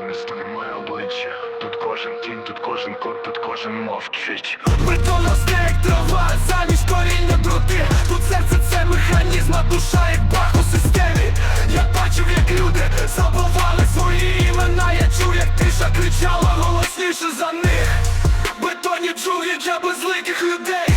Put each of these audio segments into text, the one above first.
Це місто не моє обличчя. Тут кожен тінь, тут кожен кот, тут кожен мовчить. Бетоносне як трава, замість коріння дроти. Тут серце це механізм, а душа як бах у системі. Я бачив, як люди забували свої імена. Я чув, як тиша кричала голосніше за них. Бетонні джунглі для безликих людей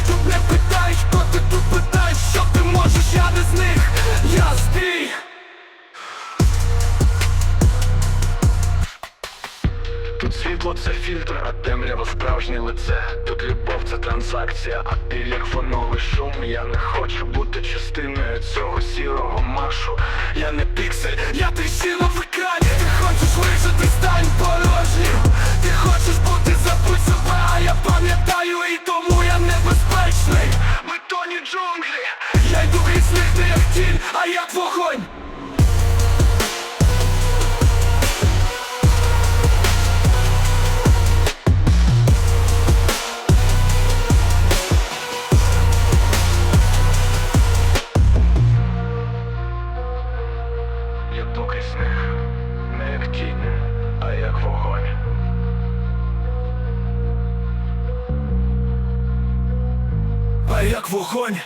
Тут світло це фільтр, а темрява справжнє лице. Тут любов це транзакція, а ти як фоновий шум. Я не хочу бути частиною цього сірого маршу. Я не піксель, я тріщина в екрані Ти хочеш вижити, стань порожнім Ти хочеш бути забудь себе, а я пам'ятаю і тому я небезпечний Бетонні джунглі Я йду крізь них не як тінь, а Я йду крізь сніг не як тінь, а як вогонь. А як вогонь